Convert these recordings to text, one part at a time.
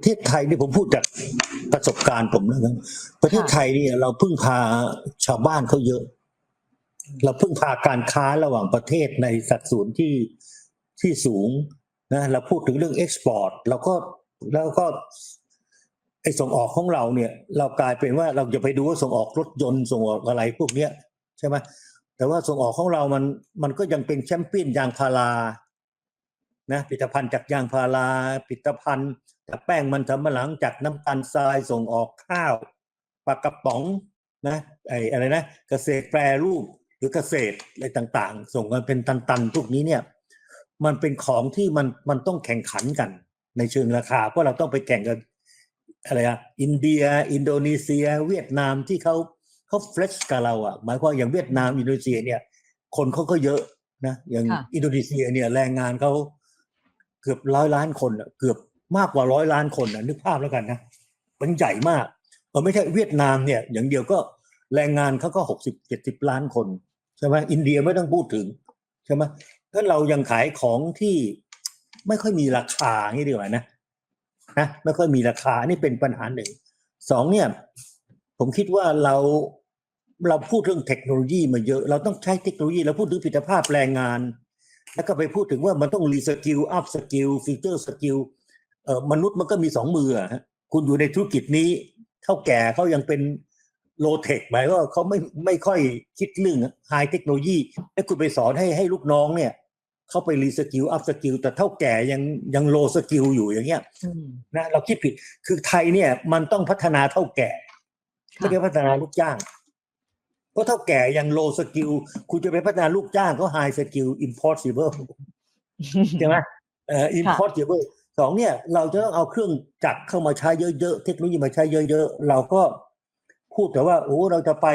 ประเทศไทยนี่ผมพูดจากประสบการณ์ผมนะครับประเทศไทยเนี่ยเราพึ่งพาชาวบ้านเขาเยอะ เราพึ่งพาการค้าระหว่างประเทศในสัดส่วนที่ที่สูงนะเราพูดถึงเรื่องเอ็กซ์พอร์ตเราก็แล้วก็ไอ้ส่งออกของเราเนี่ย เรากลายเป็นว่าเราจะไปดูว่าส่งออกรถยนต์ส่งออกอะไรพวกเนี้ยใช่ไหมแต่ว่าส่งออกของเรามันมันก็ยังเป็นแชมเปี้ยนยางพารา นะผลิตภัณฑ์จากยางพาราผลิตภัณฑ์จากแป้งมันสำปะหลังจากน้ำตาลทรายส่งออกข้าวปลากระป๋องนะไอ้อะไรนะเกษตรแปรรูปหรือเกษตรอะไรต่างๆ ส่งกันเป็นตันๆพวกนี้เนี่ยมันเป็นของที่มันมันต้องแข่งขันกัน ในเชิงราคาเพราะเราต้องไปแข่งกับอะไรอะอินเดีย อินโดนีเซีย เวียดนามที่เขาเขาเฟรชกับเราอะหมายความอย่างเวียดนามอินโดนีเซียเนี่ยคนเขาก็เยอะนะอย่างค่ะอินโดนีเซียเนี่ยแรงงานเขา เกือบร้อยล้านคนอะเกือบมากกว่าร้อยล้านคนอะนึกภาพแล้วกันนะมันใหญ่มากเออไม่ใช่เวียดนามเนี่ย อย่างเดียวก็แรงงานเขาก็หกสิบเจ็ดสิบล้านคนใช่ไหมอินเดียไม่ต้องพูดถึงใช่ไหมถ้าเรายังขายของที่ไม่ค่อยมีราคางี้ดีกว่านะนะไม่ค่อยมีราคานี่เป็นปัญหาหนึ่งสองเนี่ย ผมคิดว่าเราเราพูดเรื่องเทคโนโลยีมาเยอะ เราต้องใช้เทคโนโลยีเราพูดถึงผลิตภาพแรงงาน แล้วก็ไปพูดถึงว่ามันต้องรีสกิลอัพสกิลฟีเจอร์สกิลเอ่อมนุษย์มันก็มีสองมืออะฮะคุณอยู่ในธุรกิจนี้เท่าแก่เขายังเป็นโลเทคหมายว่าเขาไม่ไม่ค่อยคิดเรื่องไฮเทคโนโลยีให้คุณไปสอนให้ให้ลูกน้องเนี่ยเขาไปรีสกิลอัพสกิลแต่เท่าแก่ยังยังโลสกิลอยู่อย่างเงี้ยอืมนะเราคิดผิดคือไทยเนี่ยมันต้องพัฒนาเท่าแก่ค่ะไม่ได้พัฒนาลูกจ้าง เพราะเท่าแก่ยังโลสกิลคุณจะไปพัฒนาลูกจ้างก็ไฮสกิล impossible ใช่ไหมเอ่อ impossible สองเนี่ยเราจะต้องเอาเครื่องจักรเข้ามาใช้เยอะๆ เทคโนโลยีมาใช้เยอะๆ เราก็พูดแต่ว่าโอ้เราจะไป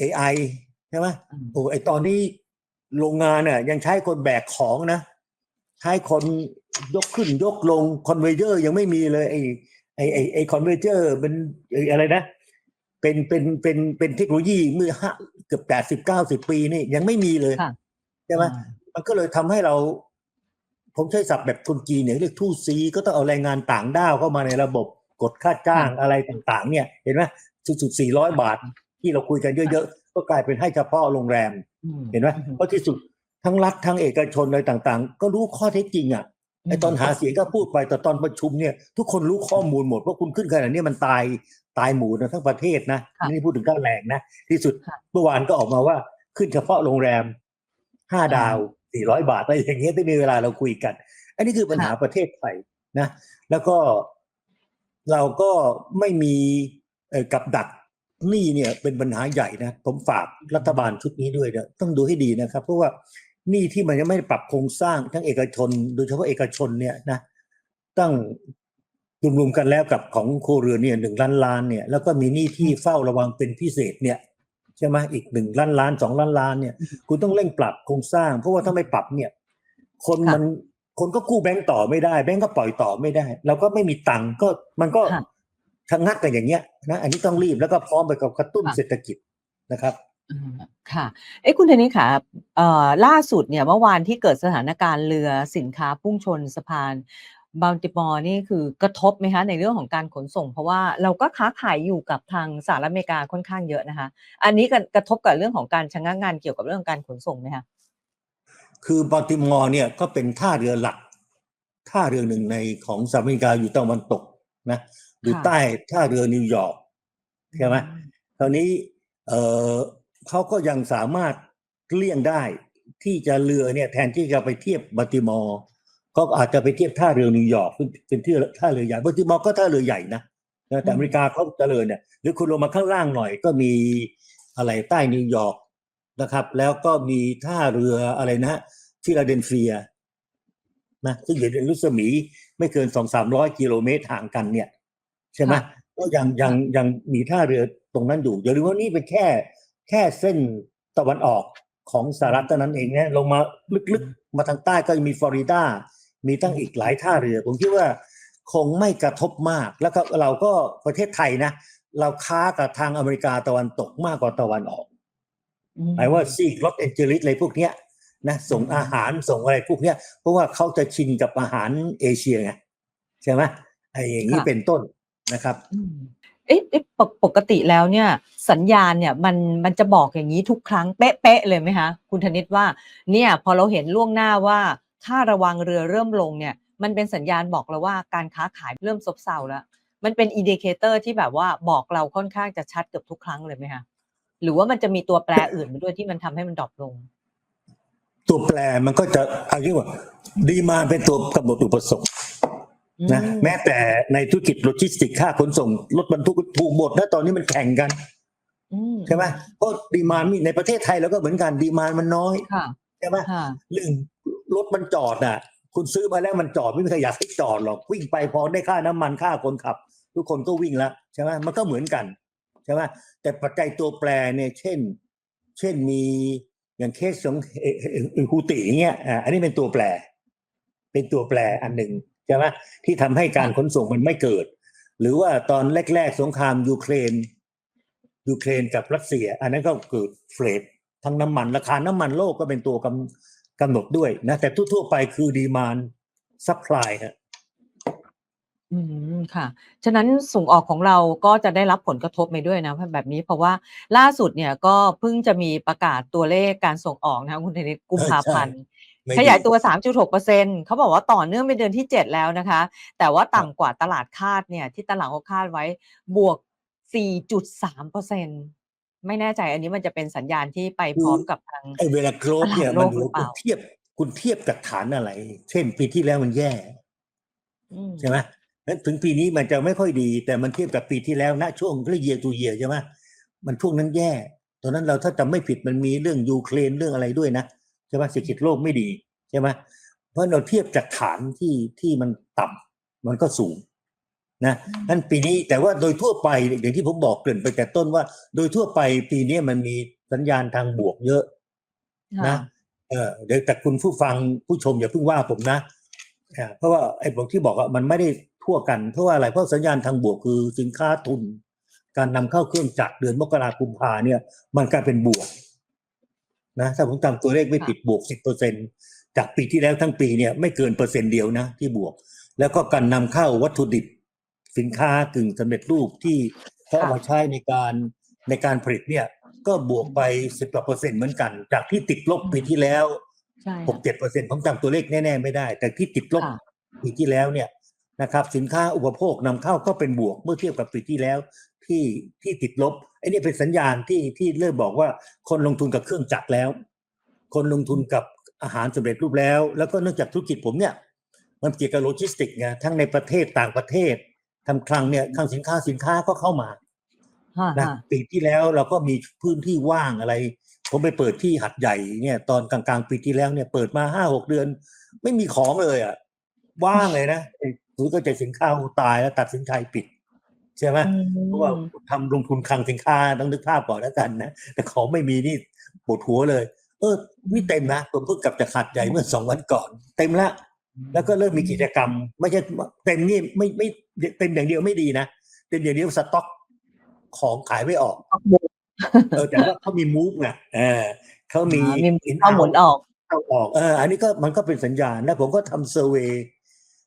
AI ใช่ไหมอืมโอ้ไอตอนนี้โรงงานเนี่ยยังใช้คนแบกของนะ ใช้คนยกขึ้นยกลงคอนเวเยอร์ยังไม่มีเลยไอไอไอไอคอนเวเยอร์เป็นไอ้อะไรนะ เป็นเป็นเป็นเป็นเทคโนโลยีเมื่อห้าเกือบแปดสิบเก้าสิบปีนี่ยังไม่มีเลยค่ะใช่ไหมอ่ามันก็เลยทำให้เรา ผมใช้ศัพท์แบบคนจีนเนี่ยเรียกทู่ซีก็ต้องเอาแรงงานต่างด้าวเข้ามาในระบบกดค่าจ้างอะไรต่างๆ เนี่ย เห็นไหมสุดๆสี่ร้อยบาท ที่เราคุยกันเยอะๆ ก็กลายเป็นให้เฉพาะโรงแรมอืมเห็นไหมอืมเพราะที่สุดทั้งรัฐทั้งเอกชนอะไรต่างๆ ก็รู้ข้อเท็จจริงอะไอตอนหาเสียงก็พูดไปแต่ตอนประชุมเนี่ย ทุกคนรู้ข้อมูลหมดว่าคุณขึ้นขนาดนี้มันตาย ตายหมู่นะทั้งประเทศนะค่ะนี่พูดถึงค่าแรงนะที่สุดค่ะเมื่อวานก็ออกมาว่าขึ้นเฉพาะโรงแรมห้าดาวสี่ร้อยบาทอะไรอย่างเงี้ยที่มีเวลาเราคุยกัน อันนี้คือปัญหาประเทศไทยนะ แล้วก็เราก็ไม่มีเอ่อกับดักหนี้เนี่ยเป็นปัญหาใหญ่นะ ผมฝากรัฐบาลชุดนี้ด้วยนะต้องดูให้ดีนะครับ เพราะว่าหนี้ที่มันยังไม่ได้ปรับโครงสร้างทั้งเอกชน โดยเฉพาะเอกชนเนี่ยนะตั้ง รวมๆกันแล้วกับของครัวเรือนเนี่ยหนึ่งล้านล้านเนี่ยแล้วก็มีหนี้ที่เฝ้าระวังเป็นพิเศษเนี่ยใช่ไหมอีกหนึ่งล้านล้านสองล้านล้านเนี่ยคุณต้องเร่งปรับโครงสร้าง เพราะว่าถ้าไม่ปรับเนี่ย คนค่ะมันคนก็กู้แบงก์ต่อไม่ได้แบงก์ก็ปล่อยต่อไม่ได้ แล้วก็ไม่มีตังค์ก็มันก็ค่ะชะงักกันอย่างเงี้ยนะอันนี้ต้องรีบแล้วก็พร้อมไปกับกระตุ้นค่ะเศรษฐกิจนะครับอ่าค่ะ เอ้คุณเทนนี่ค่ะเอ่อล่าสุดเนี่ยเมื่อวานที่เกิดสถานการณ์เรือสินค้าพุ่งชนสะพาน บ l ลติมอร์นี่คือกระทบไหมคะในเรื่องของการขนส่ง เพราะว่าเราก็ค้าขายอยู่กับทางสหรัฐอเมริกาค่อนข้างเยอะนะคะ อันนี้กระกระทบกับเรื่องของการชะงักงานเกี่ยวกับเรื่องของการขนส่งไหมคะคือบอลติมอร์เนี่ยก็เป็นท่าเรือหลัก ท่าเรือหนึ่งในของสหรัฐอเมริกาอยู่ตะวันตกนะอยู่ค่ะใต้ท่าเรือนิวยอร์กใช่ไหมคราวนี้เออเขาก็ยังสามารถเลี่ยงได้ที่จะเรือเนี่ยแทนที่จะไปเทียบบอลติมอร์ ก็อาจจะไปเทียบท่าเรือนิวยอร์กซึ่งเป็นที่ท่าเรือใหญ่บอลติมอร์ก็ท่าเรือใหญ่นะนะแต่อเมริกาเขาเจริญเนี่ยหรือคุณลงมาข้างล่างหน่อย ก็มีอะไรใต้นิวยอร์กนะครับ แล้วก็มีท่าเรืออะไรนะฟิลาเดลเฟียนะซึ่งอยู่ในรัศมีไม่เกินสองสามร้อยกิโลเมตรห่างกันเนี่ย ใช่ไหมค่ะก็ยังยังยังมีท่าเรือตรงนั้นอยู่อย่าลืมว่านี่เป็นแค่แค่เส้นตะวันออกของสหรัฐเท่านั้นเองนะลงมาลึกๆ มาทางใต้ก็มีฟลอริดา มีตั้งอีกหลายท่าเรือ ผมคิดว่าคงไม่กระทบมาก แล้วก็เราก็ประเทศไทยนะ เราค้ากับทางอเมริกาตะวันตกมากกว่าตะวันออกอืมหมายว่าซีกลอสแอนเจลิสอะไรพวกเนี้ยนะส่งอาหารส่งอะไรพวกเนี้ย เพราะว่าเขาจะชินกับอาหารเอเชียไงใช่ไหมไอ้อย่างนี้ค่ะเป็นต้นนะครับอืมเอ๊ะเอ๊ะปกปกติแล้วเนี่ย สัญญาณเนี่ยมันมันจะบอกอย่างนี้ทุกครั้งเป๊ะๆเลยไหมคะคุณธนิตว่า เนี่ย พอเราเห็นล่วงหน้าว่า ค่าระวังเรือเริ่มลงเนี่ยมันเป็นสัญญาณบอกเราว่าการค้าขายเริ่มซบเซาแล้ว มันเป็นอินดิเคเตอร์ที่แบบว่าบอกเราค่อนข้างจะชัดเกือบทุกครั้งเลยไหมคะหรือว่ามันจะมีตัวแปรอื่นมาด้วยที่มันทำให้มันดรอปลง ตัวแปรมันก็จะเอาเรียกว่า ดีมาเป็นตัวกำหนดอุปสงค์นะอืมแม้แต่ในธุรกิจโลจิสติกค่าขนส่งรถบรรทุกถูกหมดนะตอนนี้มันแข่งกันอืมใช่ไหมเพราะดีมานมีในประเทศไทยเราก็เหมือนกันดีมานมันน้อยค่ะใช่ไหมค่ะเรื่อง รถมันจอดน่ะ คุณซื้อมาแล้วมันจอดไม่มีใครอยากให้จอดหรอกวิ่งไปพอได้ค่าน้ำมันค่าคนขับ ทุกคนก็วิ่งแล้วใช่ไหมมันก็เหมือนกันใช่ไหมแต่ปัจจัยตัวแปรเนี่ยเช่น เช่นมีอย่างเคสของฮูติอย่างเงี้ยอ่าอันนี้เป็นตัวแปร เป็นตัวแปรอันหนึ่งใช่ไหมที่ทำให้การขนส่งมันไม่เกิด หรือว่าตอนแรก ๆ สงครามยูเครนยูเครนกับรัสเซีย อันนั้นก็เกิดเฟรดทั้งน้ำมัน ราคาน้ำมันโลกก็เป็นตัวกำ กำหนดด้วยนะแต่ทั่วๆไปคือดีมานซัพพลายฮะอืมค่ะ ฉะนั้นส่งออกของเราก็จะได้รับผลกระทบไปด้วยนะแบบนี้เพราะว่าล่าสุดเนี่ยก็เพิ่งจะมีประกาศตัวเลขการส่งออกนะคะคุณธนิตกุมภาพันธ์ไม่ขยายดีตัว 3.6เปอร์เซ็นเขาบอกว่าต่อเนื่องเป็นเดือนที่ 7 แล้วนะคะ แต่ว่าต่ำกว่าตลาดคาดเนี่ยที่ตลาดเขาคาดไว้บวก 4.3เปอร์เซ็น ไม่แน่ใจอันนี้มันจะเป็นสัญญาณที่ไปพร้อมกับทางไอ้เวลาโกรธเนี่ยตลาดโลมันกดูหรือเปคุล่าณเทียบคุณเทียบกับฐานอะไร เช่นปีที่แล้วมันแย่อืมใช่ไหมนั้นถึงปีนี้มันจะไม่ค่อยดี แต่มันเทียบกับปีที่แล้วณช่วงเรียกเยียตูเยียใช่ไหมมันช่วงนั้นแย่ตอนนั้นเราถ้าจำไม่ผิดมันมีเรื่องยูเครนเรื่องอะไรด้วยนะใช่ไหมเศรษฐกิจโลกไม่ดีใช่ไหมเพราะเราเทียบจากฐานที่ที่มันต่ำมันก็สูง นะนั้นปีนี้แต่ว่าโดยทั่วไปอย่างที่ผมบอกเกริ่นไปแต่ต้นว่า โดยทั่วไปปีนี้มันมีสัญญาณทางบวกเยอะค่ะนะเออเดี๋ยวแต่คุณผู้ฟังผู้ชมอย่าเพิ่งว่าผมนะอ่าเพราะว่าไอ้บอกที่บอกอะมันไม่ได้ทั่วกันเพราะว่าอะไรเพราะสัญญาณทางบวกคือสินค้าทุน การนำเข้าเครื่องจักรเดือนมกราคมพาเนี่ย มันกลายเป็นบวกนะถ้าผมจำตัวเลขไม่ผิดบวกสิบเปอร์เซ็นจากปีที่แล้วทั้งปีเนี่ยไม่เกินเปอร์เซ็นต์เดียวนะที่บวก แล้วก็การนำเข้าวัตถุดิบ สินค้ากึ่งสำเร็จรูปที่เขาเอามาใช้ในการในการผลิตเนี่ยก็บวกไปสิบกว่าเปอร์เซ็นต์เหมือนกัน จากที่ติดลบปีที่แล้วใช่หกเจ็ดเปอร์เซ็นต์ผมจำตัวเลขแน่ๆไม่ได้ แต่ที่ติดลบค่ะปีที่แล้วเนี่ยนะครับสินค้าอุปโภคนำเข้าก็เป็นบวกเมื่อเทียบกับปีที่แล้วที่ที่ติดลบไอ้นี่เป็นสัญญาณที่ที่เริ่มบอกว่าคนลงทุนกับเครื่องจักรแล้ว คนลงทุนกับอาหารสำเร็จรูปแล้ว แล้วก็เนื่องจากธุรกิจผมเนี่ย มันเกี่ยวกับโลจิสติกไงทั้งในประเทศต่างประเทศ ทำคลังเนี่ยคลังสินค้าสินค้าก็เข้ามาค่ะนะค่ะปีที่แล้วเราก็มีพื้นที่ว่างอะไร ผมไปเปิดที่หัดใหญ่เนี่ย ตอนกลางๆปีที่แล้วเนี่ยเปิดมาห้าหกเดือน ไม่มีของเลยอะว่างเลยนะไอ้ศูนย์กระจายสินค้าตายแล้วตัดสินใจปิดใช่ไหมอืมเพราะว่าทำลงทุนคลังสินค้าต้องนึกภาพก่อนแล้วกันนะแต่ของไม่มีนี่ปวดหัวเลย เออนี่เต็มนะผมเพิ่งกลับจากหัดใหญ่เมื่อสองวันก่อน เต็มละแล้วก็เริ่มมีกิจกรรม ไม่ใช่เต็มนี่ไม่ไม่ เต็มอย่างเดียวไม่ดีนะเต็มอย่างเดียวสต็อกของขายไม่ออกเออแต่ว่าเขามีมูฟไงเออเขามีอ่ามีเข้าหมุนออกเข้าออกเอออันนี้ก็มันก็เป็นสัญญาณนะผมก็ทำเซอร์เวย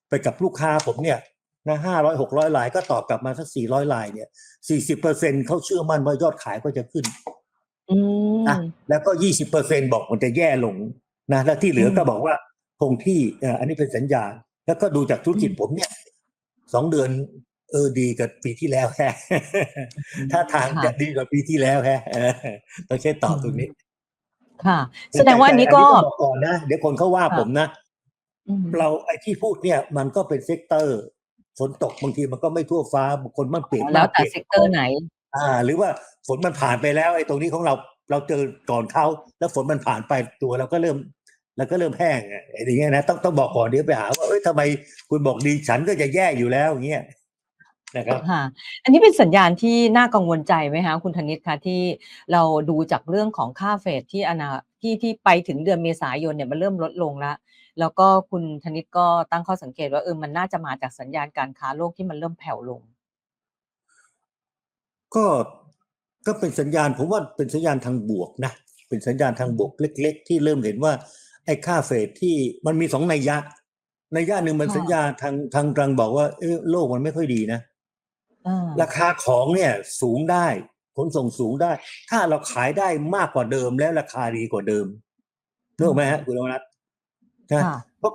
ไปกับลูกค้าผมเนี่ยนะห้าร้อยหกร้อยลายก็ตอบกลับมาสักสี่ร้อยลายเนี่ยสี่สิบเปอร์เซ็นเขาเชื่อมั่นว่ายอดขายก็จะขึ้นอืมอะแล้วก็ยี่สิบเปอร์เซ็นบอกมันจะแย่ลงนะแล้วที่เหลือก็บอกว่าคงที่เอ่ออันนี้เป็นสัญญาณแล้วก็ดูจากธุรกิจผมเนี่ย สองเดือน เออดีกับปีที่แล้วแฮะถ้าทางจะดีกว่าปีที่แล้วแฮะเออต้องใช้ตอบตรงนี้ ค่ะ แสดงว่าอันนี้ก็แต่ต้องบอกก่อนนะเดี๋ยวคนเขาว่าค่ะผมนะอืมเราไอ้ที่พูดเนี่ย มันก็เป็นเซกเตอร์ฝนตกบางทีมันก็ไม่ทั่วฟ้าบางคนมันเปลี่ยนแล้วมากแต่ปลี่ยนเซกเตอร์ไหน อ่า หรือว่าฝนมันผ่านไปแล้วไอ้ตรงนี้ของเราเราเจอก่อนเขาแล้วฝนมันผ่านไปตัวเราก็เริ่ม เราก็เริ่มแห้งอะไอ้อย่างเงี้ยนะต้องต้องบอกก่อนเดี๋ยวไปหาว่าเอ้ยทำไมคุณบอกดีฉันก็จะแย่อยู่แล้วอย่างเงี้ยนะครับค่ะอันนี้เป็นสัญญาณที่น่ากังวลใจไหมคะคุณธนิตคะที่เราดูจากเรื่องของค่าเฟดที่อนาที่ที่ไปถึงเดือนเมษายนเนี่ยมันเริ่มลดลงแล้วแล้วก็คุณธนิตก็ตั้งข้อสังเกตว่าเออมันน่าจะมาจากสัญญาณการค้าโลกที่มันเริ่มแผ่วลง ก็ก็เป็นสัญญาณผมว่าเป็นสัญญาณทางบวกนะเป็นสัญญาณทางบวกเล็ก ๆ ที่เริ่มเห็นว่า ไอ้ค่าเฟดที่มันมีสองนัยยะในย่านหนึ่งมันค่ะสัญญาทางทางกลางบอกว่าเอ้ยโลกมันไม่ค่อยดีนะอ่าราคาของเนี่ยสูงได้ ขนส่งสูงได้ ถ้าเราขายได้มากกว่าเดิมแล้วราคาดีกว่าเดิมนึกออกไหมฮะคุณธรรมนัทนะค่ะเพราะ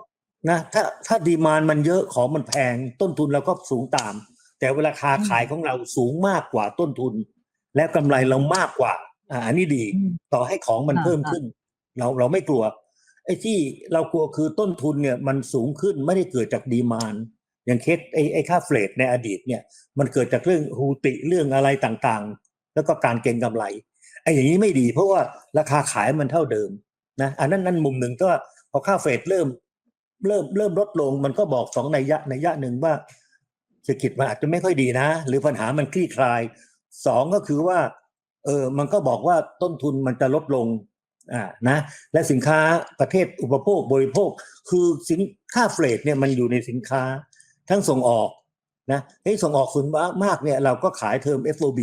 นะถ้าถ้าดีมานมันเยอะของมันแพงต้นทุนเราก็สูงตาม แต่เวลาคาขายของเราสูงมากกว่าต้นทุน และกำไรเรามากกว่า อ่าอันนี้ดีอืมต่อให้ของมันค่ะเพิ่มขึ้น เราเราไม่กลัว ไอ้ที่เรากลัวคือต้นทุนเนี่ยมันสูงขึ้นไม่ได้เกิดจากดีมานอย่างเคสไอ้ไอ้ค่าเฟรดในอดีตเนี่ยมันเกิดจากเรื่องฮูติเรื่องอะไรต่างๆ แล้วก็การเก็งกำไรไอ้อย่างนี้ไม่ดี เพราะว่าราคาขายมันเท่าเดิมนะอันนั้นนั่นมุมหนึ่งก็พอค่าเฟดเริ่มเริ่มเริ่มลดลง มันก็บอกสองในยะในยะหนึ่งว่าเศรษฐกิจมันอาจจะไม่ค่อยดีนะ หรือปัญหามันคลี่คลายสองก็คือว่าเออมันก็บอกว่าต้นทุนมันจะลดลง อ่านะและสินค้าประเภทอุปโภคบริโภค คือสินค่าเฟรดเนี่ยมันอยู่ในสินค้าทั้งส่งออกนะไอ้ยส่งออกส่วนมากเนี่ยเราก็ขายเทอม FOB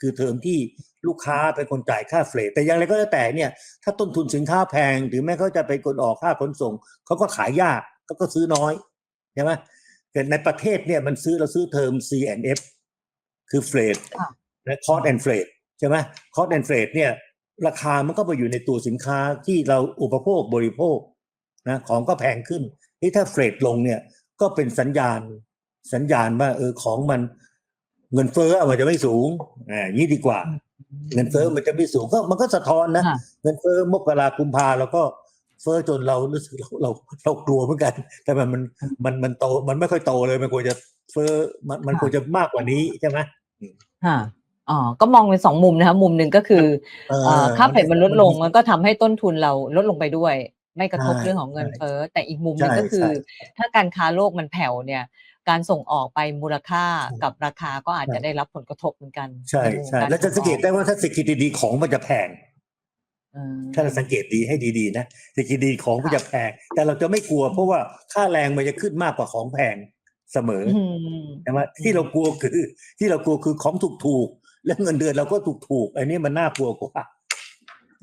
คือเทอมที่ลูกค้าเป็นคนจ่ายค่าเฟรดแต่อย่างไรก็แล้วแต่เนี่ยถ้าต้นทุนสินค้าแพงถึงแม้เขาจะไปกดออกค่าขนส่งเขาก็ขายยากเขาก็ซื้อน้อยใช่ไหมแต่ในประเทศเนี่ยมันซื้อเราซื้อเทอม C&F คือเฟรดค่ะและคอ s แอนเฟรดใช่ไหมคอ s แอนเฟรดเนี่ย ราคามันก็ไปอยู่ในตัวสินค้าที่เราอุปโภคบริโภคนะของก็แพงขึ้นนี่ถ้าเฟรดลงเนี่ยก็เป็นสัญญาณสัญญาณว่าเออของมันเงินเฟ้อมันจะไม่สูงอ่าอย่างนี้ดีกว่า เงินเฟ้อมันจะไม่สูงก็มันก็สะท้อนนะค่ะเงินเฟ้อมกรากุมภาเราก็เฟ้อจนเรารู้สึกเราเราเรากลัวเหมือนกัน แต่มันมันมันมันโตมันไม่ค่อยโตเลย มันควรจะเฟ้อมันมันค่ะควรจะมากกว่านี้ใช่ไหมค่ะ อ๋อก็มองเป็นสองมุมนะคะมุมหนึ่งก็คือเออเอ่อค่าเฟรดมันลดลงมันก็ทำให้ต้นทุนเราลดลงไปด้วย ไม่กระทบใช่เรื่องของเงินใช่เฟ้อแต่อีกมุมหนึงใช่ก็คือใช่ถ้าการค้าโลกมันแผ่วเนี่ย การส่งออกไปมูลค่าใช่กับราคาก็อาจใช่จะได้รับผลกระทบเหมือนกัน ใช่นมุมใช่การแล้วจะสังเกตได้ส่ออว่าถ้าเศรษฐกิจดีๆของมันจะแพงอืมถ้าเราสังเกตดีให้ดีๆนะเศรษฐกิจดีของมันค่ะจะแพง แต่เราจะไม่กลัวเพราะว่าค่าแรงมันจะขึ้นมากกว่าของแพงเสมออืมใช่ไหมที่เรากลัวคือ ที่เรากลัวคือของถูกๆ และเงินเดือนเราก็ถูกๆอันนี้มันน่ากลัวกว่า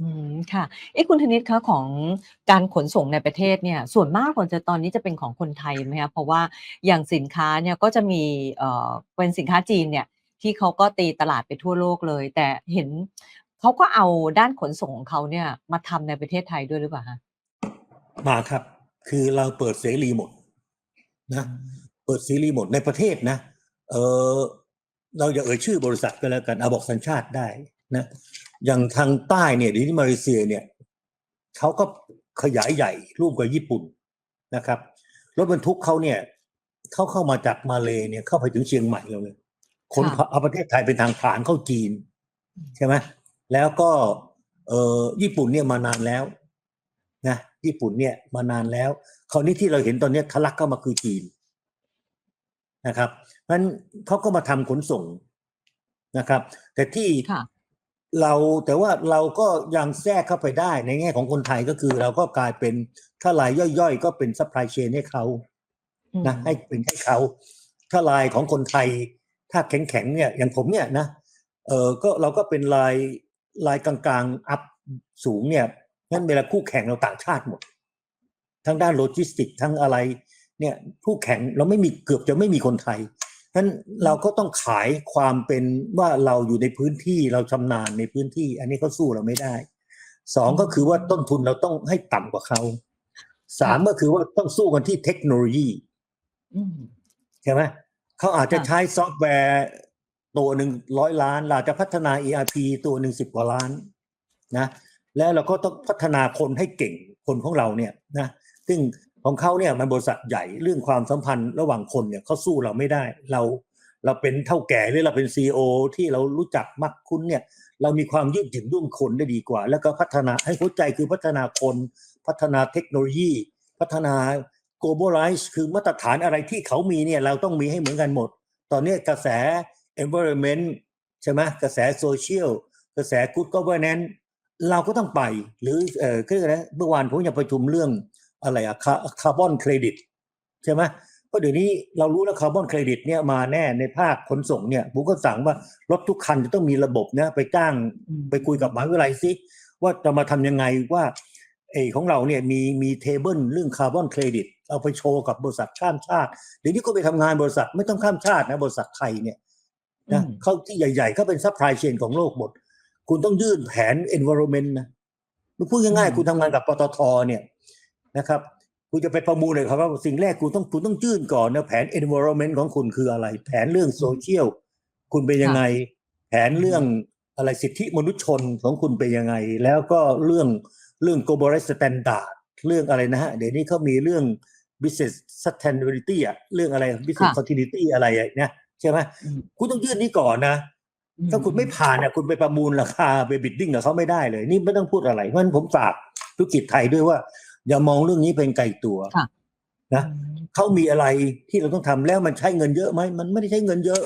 อืมค่ะเอ๊ะคุณธนิตคะของการขนส่งในประเทศเนี่ย ส่วนมากคนจะตอนนี้จะเป็นของคนไทยไหมคะเพราะว่าอย่างสินค้าเนี่ยก็จะมีเอ่อเป็นสินค้าจีนเนี่ย ที่เขาก็ตีตลาดไปทั่วโลกเลย แต่เห็นเขาก็เอาด้านขนส่งของเขาเนี่ย มาทำในประเทศไทยด้วยหรือเปล่าคะมาครับ คือเราเปิดเสรีหมดนะ เปิดเสรีหมดในประเทศนะ เออ เราอย่าเอ่ยชื่อบริษัทก็แล้วกันเอาบอกสัญชาติได้นะอย่างทางใต้เนี่ยหรือที่มาเลเซียเนี่ยเขาก็ขยายใหญ่ร่วมกับญี่ปุ่นนะครับรถบรรทุกเขาเนี่ยเขาเข้ามาจากมาเลเนี่ยเข้าไปถึงเชียงใหม่เราเลยคนค่ะเอาประเทศไทยเป็นทางผ่านเข้าจีน ใช่ไหมแล้วก็เออญี่ปุ่นเนี่ยมานานแล้วนะญี่ปุ่นเนี่ยมานานแล้ว คราวนี้ที่เราเห็นตอนเนี้ยทะลักเข้ามาคือจีนนะครับเพ ราะฉะนั้นเขาก็มาทำขนส่งนะครับ แต่ที่ค่ะเราแต่ว่าเราก็ยังแทรกเข้าไปได้ในแง่ของคนไทยก็คือ เราก็กลายเป็นถ้ารายย่อยๆ ก็เป็นซัพพลายเชนให้เขาอืมนะให้เป็นให้เขาถ้ารายของคนไทย ถ้าแข็งๆเนี่ยอย่างผมเนี่ยนะเออก็เราก็เป็นรายรายกลางๆอัพสูงเนี่ยงั้นเวลาคู่แข่งเราต่างชาติหมด ทั้งด้านโลจิสติกทั้งอะไร เนี่ยคู่แข่งเราไม่มีเกือบจะไม่มีคนไทย นั้นเราก็ต้องขายความเป็นว่าเราอยู่ในพื้นที่เราชำนาญในพื้นที่ อันนี้เขาสู้เราไม่ได้สองก็คือว่าต้นทุนเราต้องให้ต่ำกว่าเขาสามก็คือว่าต้องสู้กันที่เทคโนโลยีอืมใช่ไหมเขาอาจจะค่ะใช้ซอฟต์แวร์ตัวหนึ่งร้อยล้านเราจะพัฒนา ERP ตัวหนึ่งสิบกว่าล้านนะแล้วเราก็ต้องพัฒนาคนให้เก่งคนของเราเนี่ยนะซึ่ง ของเขาเนี่ยมันบริษัทใหญ่เรื่องความสัมพันธ์ระหว่างคนเนี่ยเขาสู้เราไม่ได้ เราเราเป็นเท่าแก่หรือเราเป็นซีอที่เรารู้จักมักคุ้นเนี่ย เรามีความยืดหยุ่นร่วมคนได้ดีกว่า แล้วก็พัฒนาให้หัวใจคือพัฒนาคน พัฒนาเทคโนโลยี พัฒนา globalize คือมาตรฐานอะไรที่เขามีเนี่ยเราต้องมีให้เหมือนกันหมด ตอนนี้กระแส environment ใช่ไหมกระแส social กระแส good governance เราก็ต้องไป หรือเออคืออะไรเมื่อวานผมยังประชุมเรื่อง อะไรอะคาร์บอนเครดิตใช่ไหมเพราะเดี๋ยวนี้เรารู้แล้วคาร์บอนเครดิตเนี่ยมาแน่ในภาคขนส่งเนี่ยผมก็สั่งว่ารถทุกคันจะต้องมีระบบนะไปจ้างอืมไปคุยกับมหาวิทยาลัยซิว่าจะมาทำยังไงว่าเออของเราเนี่ยมีมีเทเบิลเรื่องคาร์บอนเครดิตเอาไปโชว์กับบริษัทข้ามชาติเดี๋ยวนี้คุณไปทำงานบริษัทไม่ต้องข้ามชาตินะบริษัทไทยเนี่ยนะอืมเขาที่ใหญ่ๆเขาเป็นซัพพลายเชนของโลกหมด คุณต้องยื่นแผน environment นะมันพูดง่ายอืมๆคุณทำงานกับปตทเนี่ย นะครับคุณจะไปประมูลเลยครับว่าสิ่งแรกคุณต้องคุณต้องยื่นก่อนนะแผน environment ของคุณคืออะไร แผนเรื่องโซเชียลคุณเป็นยังไง แผนเรื่องอะไรสิทธิมนุษยชนของคุณเป็นยังไง แล้วก็เรื่องเรื่อง global standard เรื่องอะไรนะฮะ เดี๋ยวนี้เขามีเรื่อง business sustainability อะเรื่องอะไร business ค่ะ continuity อะไรอะเนี่ยใช่ไหมอืมคุณต้องยื่นนี้ก่อนนะถ้าคุณไม่ผ่านเนี่ยคุณไปประมูลราคาไปบิดดิ้งกับเขาไม่ได้เลย นี่ไม่ต้องพูดอะไรเพราะฉะนั้นผมฝากธุรกิจไทยด้วยว่า อย่ามองเรื่องนี้เป็นไกลตัวค่ะนะเขามีอะไรที่เราต้องทำแล้วมันใช้เงินเยอะไหมมันไม่ได้ใช้เงินเยอะ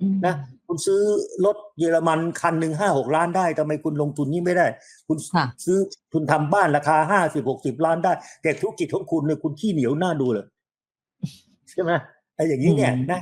อืมนะคุณซื้อรถเยอรมันคันหนึ่งห้าหกล้านได้ทำไมคุณลงทุนนี้ไม่ได้ คุณค่ะซื้อคุณทำบ้านราคาห้าสิบหกสิบล้านได้ แต่ธุรกิจของคุณเนี่ยคุณขี้เหนียวหน้าดูเลยใช่ไหมไอ้อย่างนี้เนี่ยอืมนะ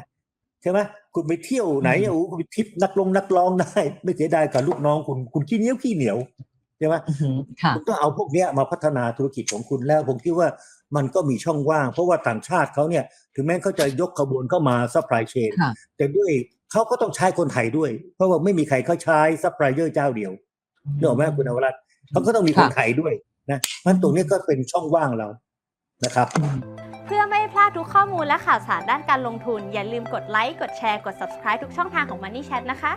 ใช่ไหมคุณไปเที่ยวไหนอืมโอ้โหคุณไปทริปนักลงนักร้องได้ ไม่เสียดายกับลูกน้องคุณคุณขี้เหนียวขี้เหนียวใช่ไหมอือหือค่ะคุณต้องเอาพวกเนี้ยมาพัฒนาธุรกิจของคุณแล้วผมคิดว่ามันก็มีช่องว่าง เพราะว่าต่างชาติเขาเนี่ย ถึงแม้เขาจะยกขบวนเข้ามาซัพพลายเชนค่ะแต่ด้วยเขาก็ต้องใช้คนไทยด้วย เพราะว่าไม่มีใครเขาใช้ซัพพลายเออร์เจ้าเดียวนึกออกไหมคุณอวรัตน์เขาก็ต้องมีคนค่ะไทยด้วยนะมันตรงนี้ก็เป็นช่องว่างเรานะครับอืมเพื่อไม่พลาดทุกข้อมูลและข่าวสารด้านการลงทุน อย่าลืมกดไลค์กดแชร์กด subscribe ทุกช่องทางของ Money Chat นะคะ